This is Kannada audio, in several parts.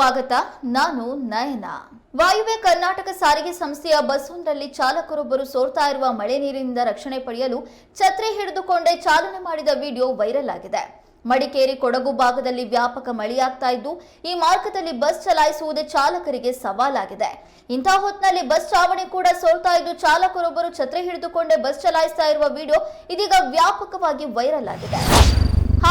ಸ್ವಾಗತ, ನಾನು ನಯನ. ವಾಯುವ್ಯ ಕರ್ನಾಟಕ ಸಾರಿಗೆ ಸಂಸ್ಥೆಯ ಬಸ್ಸೊಂದರಲ್ಲಿ ಚಾಲಕರೊಬ್ಬರು ಸೋರ್ತಾ ಇರುವ ಮಳೆ ನೀರಿನಿಂದ ರಕ್ಷಣೆ ಪಡೆಯಲು ಛತ್ರಿ ಹಿಡಿದುಕೊಂಡೇ ಚಾಲನೆ ಮಾಡಿದ ವಿಡಿಯೋ ವೈರಲ್ ಆಗಿದೆ. ಮಡಿಕೇರಿ ಕೊಡಗು ಭಾಗದಲ್ಲಿ ವ್ಯಾಪಕ ಮಳೆಯಾಗ್ತಾ ಇದ್ದು, ಈ ಮಾರ್ಗದಲ್ಲಿ ಬಸ್ ಚಲಾಯಿಸುವುದೇ ಚಾಲಕರಿಗೆ ಸವಾಲಾಗಿದೆ. ಇಂತಹ ಹೊತ್ತಿನಲ್ಲಿ ಬಸ್ ಚಾವಣಿ ಕೂಡ ಸೋರ್ತಾ ಇದ್ದು, ಚಾಲಕರೊಬ್ಬರು ಛತ್ರಿ ಹಿಡಿದುಕೊಂಡೇ ಬಸ್ ಚಲಾಯಿಸ್ತಾ ಇರುವ ವಿಡಿಯೋ ಇದೀಗ ವ್ಯಾಪಕವಾಗಿ ವೈರಲ್ ಆಗಿದೆ.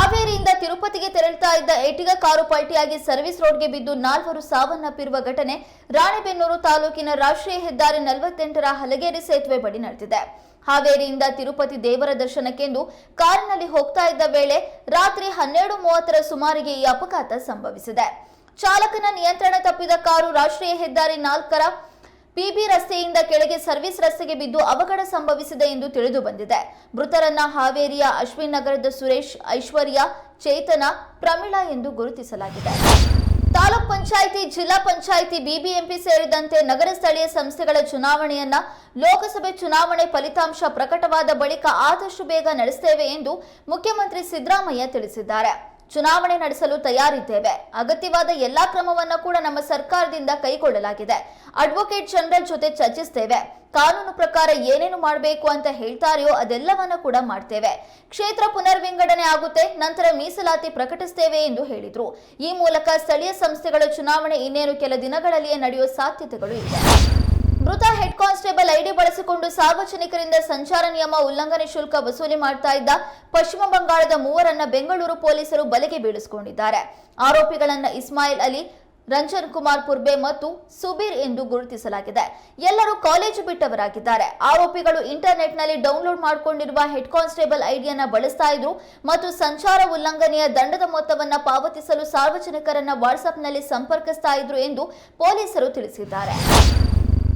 ಹಾವೇರಿಯಿಂದ ತಿರುಪತಿಗೆ ತೆರಳುತ್ತಾ ಇದ್ದ ಎಟಿಗ ಕಾರು ಪಲ್ಟಿಯಾಗಿ ಸರ್ವಿಸ್ ರೋಡ್ಗೆ ಬಿದ್ದು ನಾಲ್ವರು ಸಾವನ್ನಪ್ಪಿರುವ ಘಟನೆ ರಾಣೆಬೆನ್ನೂರು ತಾಲೂಕಿನ ರಾಷ್ಟ್ರೀಯ ಹೆದ್ದಾರಿ ನಲವತ್ತೆಂಟರ ಹಲಗೇರಿ ಸೇತುವೆ ಬಳಿ ನಡೆದಿದೆ. ಹಾವೇರಿಯಿಂದ ತಿರುಪತಿ ದೇವರ ದರ್ಶನಕ್ಕೆಂದು ಕಾರಿನಲ್ಲಿ ಹೋಗ್ತಾ ಇದ್ದ ವೇಳೆ ರಾತ್ರಿ ಹನ್ನೆರಡು ಮೂವತ್ತರ ಸುಮಾರಿಗೆ ಈ ಅಪಘಾತ ಸಂಭವಿಸಿದೆ. ಚಾಲಕನ ನಿಯಂತ್ರಣ ತಪ್ಪಿದ ಕಾರು ರಾಷ್ಟ್ರೀಯ ಹೆದ್ದಾರಿ ನಾಲ್ಕರ ಪಿಬಿ ರಸ್ತೆಯಿಂದ ಕೆಳಗೆ ಸರ್ವಿಸ್ ರಸ್ತೆಗೆ ಬಿದ್ದು ಅವಘಡ ಸಂಭವಿಸಿದೆ ಎಂದು ತಿಳಿದು ಬಂದಿದೆ. ಮೃತರನ್ನ ಹಾವೇರಿಯ ಅಶ್ವಿನ್ ನಗರದ ಸುರೇಶ್, ಐಶ್ವರ್ಯ, ಚೇತನ, ಪ್ರಮೀಳಾ ಎಂದು ಗುರುತಿಸಲಾಗಿದೆ. ತಾಲೂಕ್ ಪಂಚಾಯಿತಿ, ಜಿಲ್ಲಾ ಪಂಚಾಯಿತಿ ಬಿಬಿಎಂಪಿ ಸೇರಿದಂತೆ ನಗರ ಸ್ಥಳೀಯ ಸಂಸ್ಥೆಗಳ ಚುನಾವಣೆಯನ್ನ ಲೋಕಸಭೆ ಚುನಾವಣೆ ಫಲಿತಾಂಶ ಪ್ರಕಟವಾದ ಬಳಿಕ ಆದಷ್ಟು ಬೇಗ ನಡೆಸುತ್ತೇವೆ ಎಂದು ಮುಖ್ಯಮಂತ್ರಿ ಸಿದ್ದರಾಮಯ್ಯ ತಿಳಿಸಿದ್ದಾರೆ. ಚುನಾವಣೆ ನಡೆಸಲು ತಯಾರಿದ್ದೇವೆ. ಅಗತ್ಯವಾದ ಎಲ್ಲಾ ಕ್ರಮವನ್ನು ಕೂಡ ನಮ್ಮ ಸರ್ಕಾರದಿಂದ ಕೈಗೊಳ್ಳಲಾಗಿದೆ. ಅಡ್ವೊಕೇಟ್ ಜನರಲ್ ಜೊತೆ ಚರ್ಚಿಸ್ತೇವೆ. ಕಾನೂನು ಪ್ರಕಾರ ಏನೇನು ಮಾಡಬೇಕು ಅಂತ ಹೇಳ್ತಾರೆಯೋ ಅದೆಲ್ಲವನ್ನ ಕೂಡ ಮಾಡ್ತೇವೆ. ಕ್ಷೇತ್ರ ಪುನರ್ವಿಂಗಡಣೆ ಆಗುತ್ತೆ, ನಂತರ ಮೀಸಲಾತಿ ಪ್ರಕಟಿಸ್ತೇವೆ ಎಂದು ಹೇಳಿದ್ರು. ಈ ಮೂಲಕ ಸ್ಥಳೀಯ ಸಂಸ್ಥೆಗಳ ಚುನಾವಣೆ ಇನ್ನೇನು ಕೆಲ ದಿನಗಳಲ್ಲಿಯೇ ನಡೆಯುವ ಸಾಧ್ಯತೆಗಳು ಇದೆ. ಮೃತ ಹೆಡ್ ಕಾನ್ಸ್ಟೇಬಲ್ ಐಡಿ ಬಳಸಿಕೊಂಡು ಸಾರ್ವಜನಿಕರಿಂದ ಸಂಚಾರ ನಿಯಮ ಉಲ್ಲಂಘನೆ ಶುಲ್ಕ ವಸೂಲಿ ಮಾಡ್ತಾ ಇದ್ದ ಪಶ್ಚಿಮ ಬಂಗಾಳದ ಮೂವರನ್ನ ಬೆಂಗಳೂರು ಪೊಲೀಸರು ಬಲೆಗೆ ಬೀಳಿಸಿಕೊಂಡಿದ್ದಾರೆ. ಆರೋಪಿಗಳನ್ನ ಇಸ್ಮಾಯಿಲ್ ಅಲಿ, ರಂಜನ್ ಕುಮಾರ್ ಪುರ್ಬೆ ಮತ್ತು ಸುಬೀರ್ ಎಂದು ಗುರುತಿಸಲಾಗಿದೆ. ಎಲ್ಲರೂ ಕಾಲೇಜು ಬಿಟ್ಟವರಾಗಿದ್ದಾರೆ. ಆರೋಪಿಗಳು ಇಂಟರ್ನೆಟ್ನಲ್ಲಿ ಡೌನ್ಲೋಡ್ ಮಾಡಿಕೊಂಡಿರುವ ಹೆಡ್ ಕಾನ್ಸ್ಟೇಬಲ್ ಐಡಿಯನ್ನ ಬಳಸ್ತಾ ಇದ್ರು ಮತ್ತು ಸಂಚಾರ ಉಲ್ಲಂಘನೆಯ ದಂಡದ ಮೊತ್ತವನ್ನು ಪಾವತಿಸಲು ಸಾರ್ವಜನಿಕರನ್ನ ವಾಟ್ಸ್ಆಪ್ನಲ್ಲಿ ಸಂಪರ್ಕಿಸ್ತಾ ಇದ್ರು ಎಂದು ಪೊಲೀಸರು ತಿಳಿಸಿದ್ದಾರೆ.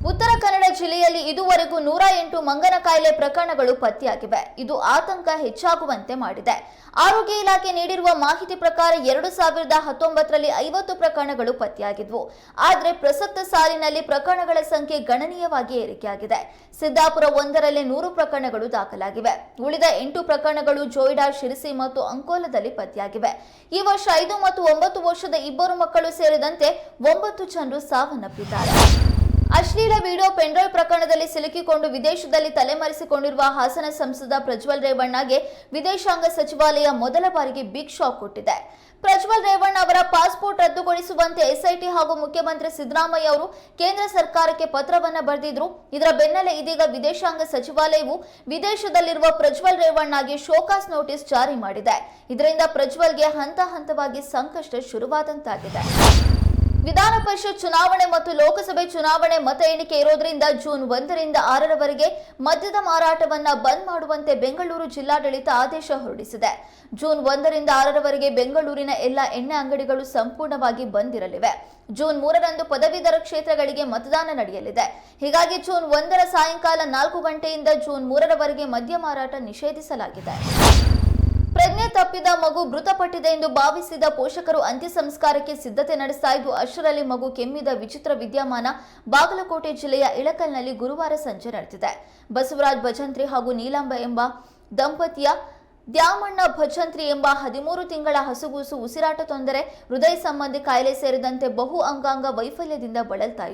ಉತ್ತರ ಕನ್ನಡ ಜಿಲ್ಲೆಯಲ್ಲಿ ಇದುವರೆಗೂ ನೂರ ಎಂಟು ಮಂಗನ ಕಾಯಿಲೆ ಪ್ರಕರಣಗಳು ಪತ್ತೆಯಾಗಿವೆ. ಇದು ಆತಂಕ ಹೆಚ್ಚಾಗುವಂತೆ ಮಾಡಿದೆ. ಆರೋಗ್ಯ ಇಲಾಖೆ ನೀಡಿರುವ ಮಾಹಿತಿ ಪ್ರಕಾರ ಎರಡು ಸಾವಿರದ ಹತ್ತೊಂಬತ್ತರಲ್ಲಿ ಐವತ್ತು ಪ್ರಕರಣಗಳು ಪತ್ತೆಯಾಗಿದ್ವು. ಆದರೆ ಪ್ರಸಕ್ತ ಸಾಲಿನಲ್ಲಿ ಪ್ರಕರಣಗಳ ಸಂಖ್ಯೆ ಗಣನೀಯವಾಗಿ ಏರಿಕೆಯಾಗಿದೆ. ಸಿದ್ದಾಪುರ ಒಂದರಲ್ಲಿ ನೂರು ಪ್ರಕರಣಗಳು ದಾಖಲಾಗಿವೆ. ಉಳಿದ ಎಂಟು ಪ್ರಕರಣಗಳು ಜೋಯಿಡಾ, ಶಿರಸಿ ಮತ್ತು ಅಂಕೋಲದಲ್ಲಿ ಪತ್ತೆಯಾಗಿವೆ. ಈ ವರ್ಷ ಐದು ಮತ್ತು ಒಂಬತ್ತು ವರ್ಷದ ಇಬ್ಬರು ಮಕ್ಕಳು ಸೇರಿದಂತೆ ಒಂಬತ್ತು ಜನರು ಸಾವನ್ನಪ್ಪಿದ್ದಾರೆ. ಅಶ್ಲೀಲ ವಿಡಿಯೋ ಪೆಂಡ್ರೈವ್ ಪ್ರಕರಣದಲ್ಲಿ ಸಿಲುಕಿಕೊಂಡು ವಿದೇಶದಲ್ಲಿ ತಲೆಮರೆಸಿಕೊಂಡಿರುವ ಹಾಸನ ಸಂಸದ ಪ್ರಜ್ವಲ್ ರೇವಣ್ಣಗೆ ವಿದೇಶಾಂಗ ಸಚಿವಾಲಯ ಮೊದಲ ಬಾರಿಗೆ ಬಿಗ್ ಶಾಕ್ ಕೊಟ್ಟಿದೆ. ಪ್ರಜ್ವಲ್ ರೇವಣ್ಣ ಅವರ ಪಾಸ್ಪೋರ್ಟ್ ರದ್ದುಗೊಳಿಸುವಂತೆ ಎಸ್ಐಟಿ ಹಾಗೂ ಮುಖ್ಯಮಂತ್ರಿ ಸಿದ್ದರಾಮಯ್ಯ ಅವರು ಕೇಂದ್ರ ಸರ್ಕಾರಕ್ಕೆ ಪತ್ರವನ್ನ ಬರೆದಿದ್ರು. ಇದರ ಬೆನ್ನಲ್ಲೇ ಇದೀಗ ವಿದೇಶಾಂಗ ಸಚಿವಾಲಯವು ವಿದೇಶದಲ್ಲಿರುವ ಪ್ರಜ್ವಲ್ ರೇವಣ್ಣಗೆ ಶೋಕಾಸ್ ನೋಟಿಸ್ ಜಾರಿ ಮಾಡಿದೆ. ಇದರಿಂದ ಪ್ರಜ್ವಲ್ಗೆ ಹಂತ ಹಂತವಾಗಿ ಸಂಕಷ್ಟ ಶುರುವಾದಂತಾಗಿದೆ. ವಿಧಾನ ಪರಿಷತ್ ಚುನಾವಣೆ ಮತ್ತು ಲೋಕಸಭೆ ಚುನಾವಣೆ ಮತ ಎಣಿಕೆ ಇರೋದ್ರಿಂದ ಜೂನ್ ಒಂದರಿಂದ ಆರರವರೆಗೆ ಮದ್ಯದ ಮಾರಾಟವನ್ನ ಬಂದ್ ಮಾಡುವಂತೆ ಬೆಂಗಳೂರು ಜಿಲ್ಲಾಡಳಿತ ಆದೇಶ ಹೊರಡಿಸಿದೆ. ಜೂನ್ ಒಂದರಿಂದ ಆರರವರೆಗೆ ಬೆಂಗಳೂರಿನ ಎಲ್ಲ ಎಣ್ಣೆ ಅಂಗಡಿಗಳು ಸಂಪೂರ್ಣವಾಗಿ ಬಂದ್ ಇರಲಿವೆ ಜೂನ್ ಮೂರರಂದು ಪದವೀಧರ ಕ್ಷೇತ್ರಗಳಿಗೆ ಮತದಾನ ನಡೆಯಲಿದೆ. ಹೀಗಾಗಿ ಜೂನ್ ಒಂದರ ಸಾಯಂಕಾಲ ನಾಲ್ಕು ಗಂಟೆಯಿಂದ ಜೂನ್ ಮೂರರವರೆಗೆ ಮದ್ಯ ಮಾರಾಟ ನಿಷೇಧಿಸಲಾಗಿದೆ. ಪ್ರಜ್ಞೆ ತಪ್ಪಿದ ಮಗು ಮೃತಪಟ್ಟಿದೆ ಎಂದು ಭಾವಿಸಿದ ಪೋಷಕರು ಅಂತ್ಯ ಸಂಸ್ಕಾರಕ್ಕೆ ಸಿದ್ಧತೆ ನಡೆಸ್ತಾ ಇದ್ದು, ಅಷ್ಟರಲ್ಲಿ ಮಗು ಕೆಮ್ಮಿದ ವಿಚಿತ್ರ ವಿದ್ಯಮಾನ ಬಾಗಲಕೋಟೆ ಜಿಲ್ಲೆಯ ಇಳಕಲ್ನಲ್ಲಿ ಗುರುವಾರ ಸಂಜೆ ನಡೆದಿದೆ. ಬಸವರಾಜ್ ಭಜಂತ್ರಿ ಹಾಗೂ ನೀಲಾಂಬ ಎಂಬ ದಂಪತಿಯ ದ್ಯಾಮಣ್ಣ ಭಜಂತ್ರಿ ಎಂಬ ಹದಿಮೂರು ತಿಂಗಳ ಹಸುಗೂಸು ಉಸಿರಾಟ ತೊಂದರೆ, ಹೃದಯ ಸಂಬಂಧಿ ಕಾಯಿಲೆ ಸೇರಿದಂತೆ ಬಹು ಅಂಗಾಂಗ ವೈಫಲ್ಯದಿಂದ ಬಳಲ್ತಾ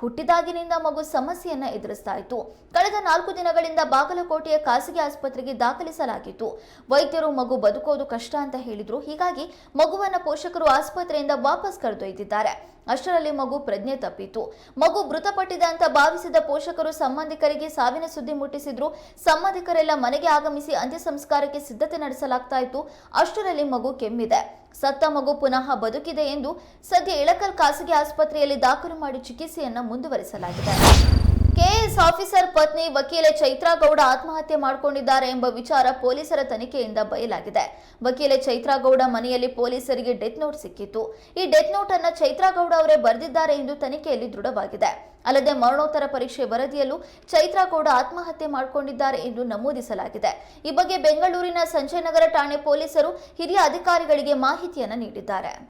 ಹುಟ್ಟಿದಾಗಿನಿಂದ ಮಗು ಸಮಸ್ಯೆಯನ್ನ ಎದುರಿಸ್ತಾ ಇತ್ತು ಕಳೆದ ನಾಲ್ಕು ದಿನಗಳಿಂದ ಬಾಗಲಕೋಟೆಯ ಖಾಸಗಿ ಆಸ್ಪತ್ರೆಗೆ ದಾಖಲಿಸಲಾಗಿತ್ತು. ವೈದ್ಯರು ಮಗು ಬದುಕೋದು ಕಷ್ಟ ಅಂತ ಹೇಳಿದ್ರು. ಹೀಗಾಗಿ ಮಗುವನ್ನ ಪೋಷಕರು ಆಸ್ಪತ್ರೆಯಿಂದ ವಾಪಸ್ ಕರೆದೊಯ್ದಿದ್ದಾರೆ. ಅಷ್ಟರಲ್ಲಿ ಮಗು ಪ್ರಜ್ಞೆ ತಪ್ಪಿತು. ಮಗು ಮೃತಪಟ್ಟಿದೆ ಅಂತ ಭಾವಿಸಿದ ಪೋಷಕರು ಸಂಬಂಧಿಕರಿಗೆ ಸಾವಿನ ಸುದ್ದಿ ಮುಟ್ಟಿಸಿದ್ರು. ಸಂಬಂಧಿಕರೆಲ್ಲ ಮನೆಗೆ ಆಗಮಿಸಿ ಅಂತ್ಯ ಸಂಸ್ಕಾರಕ್ಕೆ ಸಿದ್ಧತೆ ನಡೆಸಲಾಗ್ತಾ ಇತ್ತು. ಅಷ್ಟರಲ್ಲಿ ಮಗು ಕೆಮ್ಮಿದೆ. ಸತ್ತ ಮಗು ಪುನಃ ಬದುಕಿದೆ ಎಂದು ಸದ್ಯ ಇಳಕಲ್ ಖಾಸಗಿ ಆಸ್ಪತ್ರೆಯಲ್ಲಿ ದಾಖಲು ಮಾಡಿ ಚಿಕಿತ್ಸೆಯನ್ನ ಮುಂದುವರಿಸಲಾಗಿದೆ. ಕೆಎಸ್ ಆಫೀಸರ್ ಪತ್ನಿ ವಕೀಲೆ ಚೈತ್ರಾ ಗೌಡ ಆತ್ಮಹತ್ಯೆ ಮಾಡಿಕೊಂಡಿದ್ದಾರೆ ಎಂಬ ವಿಚಾರ ಪೊಲೀಸರ ತನಿಖೆಯಿಂದ ಬಯಲಾಗಿದೆ. ವಕೀಲೆ ಚೈತ್ರಾ ಗೌಡ ಮನೆಯಲ್ಲಿ ಪೊಲೀಸರಿಗೆ ಡೆತ್ ನೋಟ್ ಸಿಕ್ಕಿತ್ತು. ಈ ಡೆತ್ ನೋಟ್ ಅನ್ನ ಚೈತ್ರಾ ಗೌಡ ಅವರೇ ಬರೆದಿದ್ದಾರೆ ಎಂದು ತನಿಖೆಯಲ್ಲಿ ದೃಢವಾಗಿದೆ. ಅಲ್ಲದೆ ಮರಣೋತ್ತರ ಪರೀಕ್ಷೆ ವರದಿಯಲ್ಲೂ ಚೈತ್ರಾ ಗೌಡ ಆತ್ಮಹತ್ಯೆ ಮಾಡಿಕೊಂಡಿದ್ದಾರೆ ಎಂದು ನಮೂದಿಸಲಾಗಿದೆ. ಈ ಬಗ್ಗೆ ಬೆಂಗಳೂರಿನ ಸಂಜಯನಗರ ಠಾಣೆ ಪೊಲೀಸರು ಹಿರಿಯ ಅಧಿಕಾರಿಗಳಿಗೆ ಮಾಹಿತಿಯನ್ನು ನೀಡಿದ್ದಾರೆ.